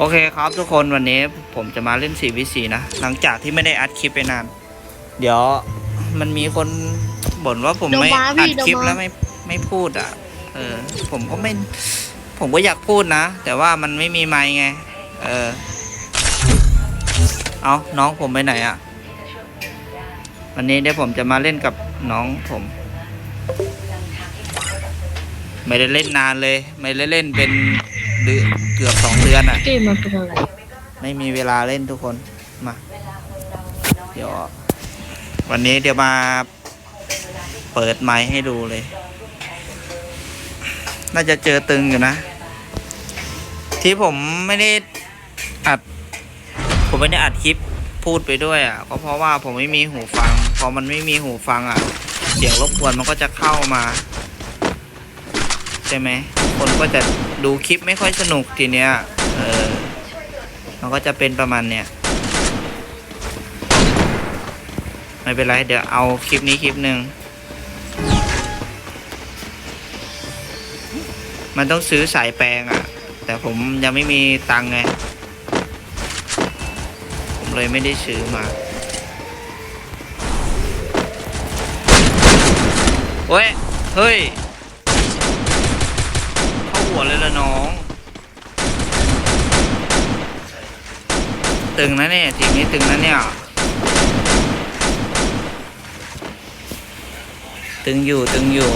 โอเคครับทุกคนวันนี้ผมจะมาเล่น4 v 4นะ หลังจากที่ไม่ได้อัดคลิปไปนาน เดี๋ยวมันมีคนบ่นว่าผมไม่เดี๋ยวมาพี่อัดคลิปเดี๋ยวมาแล้วไม่ไม่พูดอะ เออ ผมก็ไม่ ผมก็อยากพูดนะ แต่ว่ามันไม่มีไมค์ไง เออ เอาน้องผมไปไหนอะ วันนี้เดี๋ยวผมจะมาเล่นกับน้องผม ไม่ได้เล่นนานเลย ไม่ได้เล่นเป็นเดือนเกือบสองเดือนอะ เกมมันเป็นอะไรไม่มีเวลาเล่นทุกคน มา เดี๋ยว วันนี้เดี๋ยวมาเปิดไมค์ให้ดูเลย น่าจะเจอตึงอยู่นะ ที่ผมไม่ได้อัด ผมไม่ได้อัดคลิปพูดไปด้วยอะ ก็เพราะว่าผมไม่มีหูฟัง พอมันไม่มีหูฟังอะ เสียงรบกวนมันก็จะเข้ามา ใช่ไหมคนก็จะดูคลิปไม่ค่อยสนุกทีเนี้ยเออมันก็จะเป็นประมาณเนี้ยไม่เป็นไร เดี๋ยวเอาคลิปนี้คลิปหนึ่งมันต้องซื้อสายแปลงอะ่ะ แต่ผมยังไม่มีตังค์ไง ผมเลยไม่ได้ซื้อมาเฮ้ย เฮ้ย หัวเลยละน้อง ตึงนะเนี่ยทีมนี้ตึงนะเนี่ย ตึงอยู่ตึงอยู่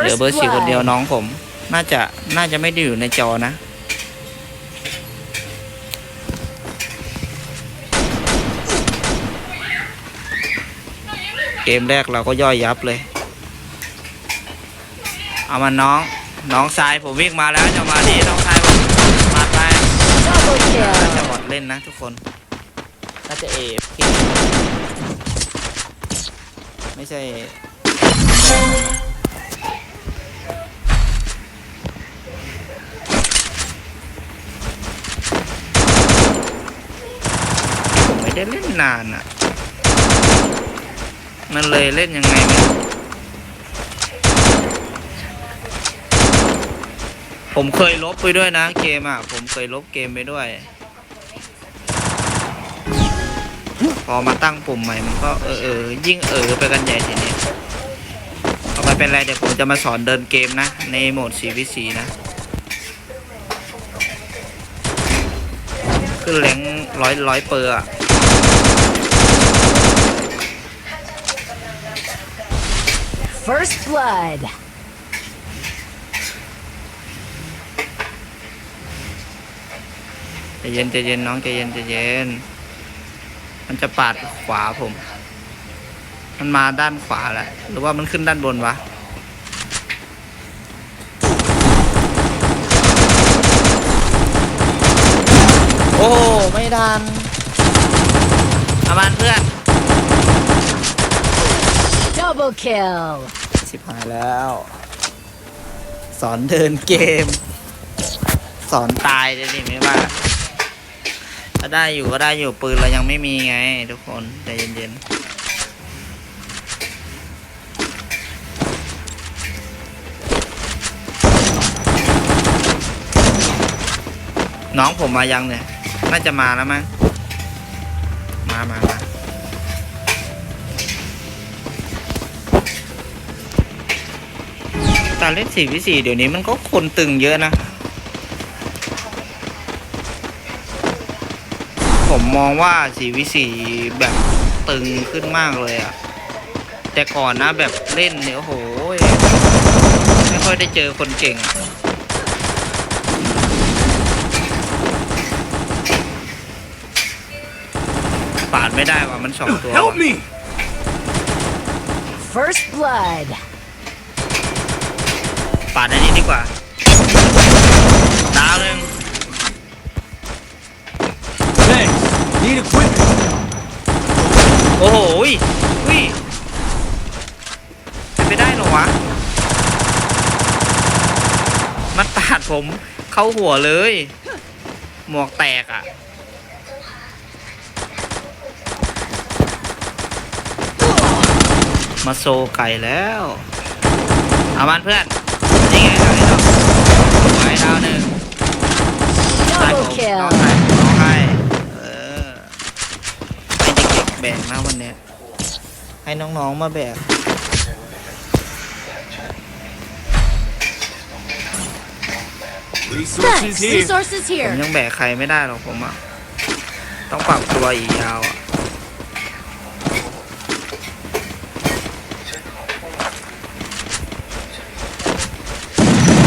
เหลือเบอร์สี่คนเดียวน้องผม น่าจะน่าจะไม่ได้อยู่ในจอนะ เกมแรกเราก็ย่อยยับเลย เอามาน้อง น้องชายผมวิ่งมาแล้วจะมาดีน้องชายผมมาไปจะ kill บอดเล่นนะทุกคนน่าจะเอฟไม่ใช่ไม่ได้เล่นนานอะ นเลยเล่นยังไงผมเคยลบไปด้วยนะเกมอะ ผมเคยลบเกมไปด้วย พอมาตั้งปุ่มใหม่มันก็เออเออยิ่งเออไปกันใหญ่ทีนี้เอาไปเป็นไรเดี๋ยวผมจะมาสอนเดินเกมนะ ในโหมด 4v4 นะ ขึ้นแรงร้อยร้อยเปอร์อะ First blood ใจเย็นใจเย็นน้องใจเย็นใจเย็น มันจะปาดขวาผม มันมาด้านขวาแหละหรือว่ามันขึ้นด้านบนวะ โอ้ไม่ดันอามันเพื่อน Double kill ชิบหายแล้ว สอนเดินเกม สอนตายเลยนี่ไม่ว่าถ้าได้อยู่ก็ได้อยู่ปืนเรายังไม่มีไง ทุกคนใจเย็นๆน้องผมมายังเนี่ย น่าจะมาแล้วมั้ง มามามา การเล่นสี่วิสี่เดี๋ยวนี้มันก็คนตึงเยอะนะ ผมมองว่าสี่วิสี่แบบตึงขึ้นมากเลยอะแต่ก่อนนะแบบเล่นเนี่ยโอ้โหไม่ค่อยได้เจอคนเก่งปาดไม่ได้ว่ะมันสองตัว Help me! First blood ปาดอันนี้ดีกว่าดาวหนึ่ง Thanks. Need equipment. โอ้โหยวิเป็นไปได้เหรอวะ มันปาดผมเข้าหัวเลย หมวกแตกอะ่ะ มาโซไก่แล้ว เอามันเพื่อน นี่ไงดาวนี้เนาะไว้ดาวหนึ่งได้ผม Double น้อง kill. ให้น้องให้เออ ให้เด็กๆแบกนะวันเนี้ย ให้ น้องๆมาแบก Resources Thanks. here. Resources ผม here. ยังแบกใครไม่ได้หรอกผมอะ ต้องปรับตัวอีกยาวอะ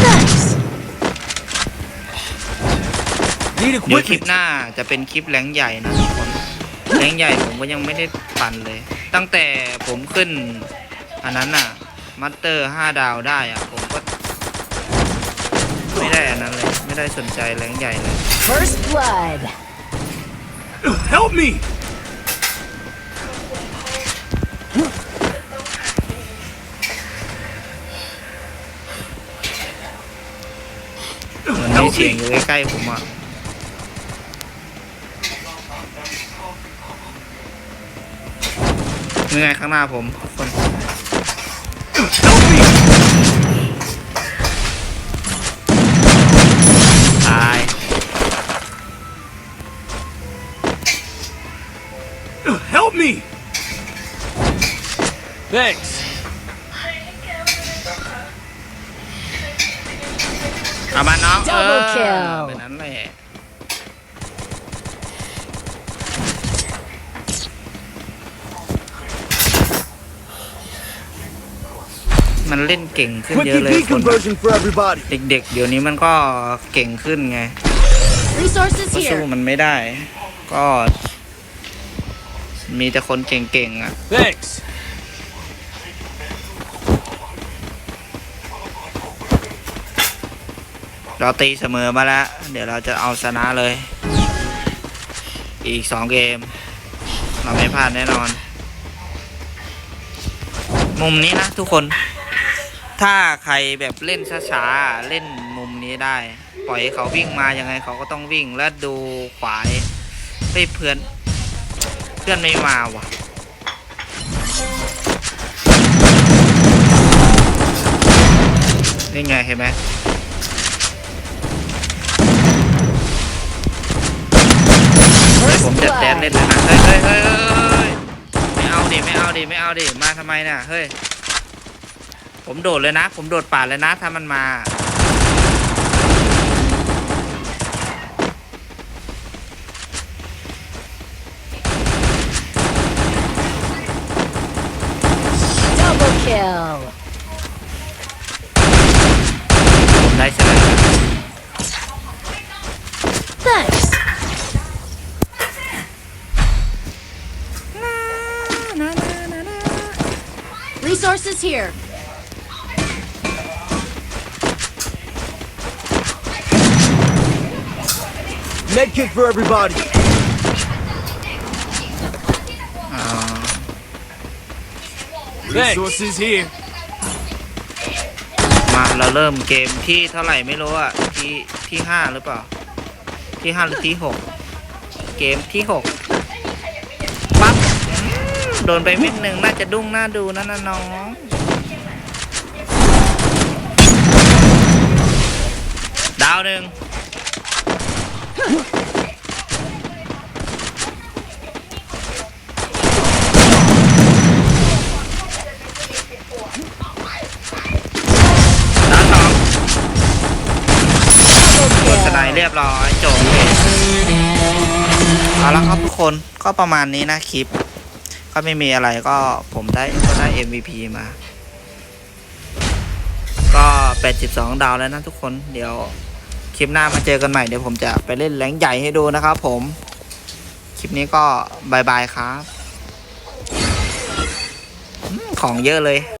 Thanks. Need เดี๋ยวคลิป equipment. หน้าจะเป็นคลิปแรงใหญ่นะทุกคนแรงใหญ่ผมก็ยังไม่ได้ปั่นเลย ตั้งแต่ผมขึ้น อันนั้นน่ะมัตเตอร์ห้าดาวได้อะ ผมก็ ไม่ได้อันนั้นเลย ไม่ได้สนใจแรงใหญ่เลย First blood. Help me. เหมือนมีเสียงอยู่ใกล้ๆผมอะ ยังไงข้างหน้าผมคน Help me. ตาย Help me. Thanks. เอามาน้องเอ Double อ เป็นนั้นแหละมันเล่นเก่งขึ้น Quick เยอะเลย EP คน conversion for everybody. เด็กๆ เดี๋ยวนี้มันก็เก่งขึ้นไง Resources ก็สู้ here. มันไม่ได้ ก็ มีแต่คนเก่งๆอะ Thanks. เราตีเสมอมาแล้ว เดี๋ยวเราจะเอาชนะเลย อีกสองเกม เราไม่พลาดแน่นอน มุมนี้นะทุกคน ถ้าใครแบบเล่นช้าๆเล่นมุมนี้ได้ ปล่อยให้เขาวิ่งมายังไงเขาก็ต้องวิ่งแล้วดูขวายไปเพื่อน เพื่อนไม่มาว่ะนี่ไงเห็นไหมผมจะแดนเล่นเลยนะเฮ้ยเฮ้ยเฮ้ยไม่เอาดิไม่เอาดิไม่เอาดิมาทำไมน่ะเฮ้ย ผมโดดเลยนะ ผมโดดป่าดเลยนะ ถ้ามันมา Double kill. ผมได้ชนะ Thanks. Resources here. Medkit for everybody. อ่า Resources here. มาเราเริ่มเกมที่เท่าไหร่ไม่รู้อะที่ที่ห้าหรือเปล่า ที่ห้าหรือที่หกเกมที่หกปั๊บอืมโดนไปเม็ดหนึ่งน่าจะดุ้งน่าดูนะนะน้อง ดาวหนึ่ง ดาสอง Double กดสไนเรียบร้อยจบเลยเอาละครับทุกคนก็ประมาณนี้นะคลิป ก็ไม่มีอะไรก็ผมได้ก็ได้ MVP มา ก็ 82 ดาวแล้วนะทุกคนเดี๋ยว ลิปหน้ามาเจอกันใหม่เดี๋ยวผมจะไปเล่นแรงใหญ่ให้ดูนะครับผม คลิปนี้ก็บายบายครับ ของเยอะเลย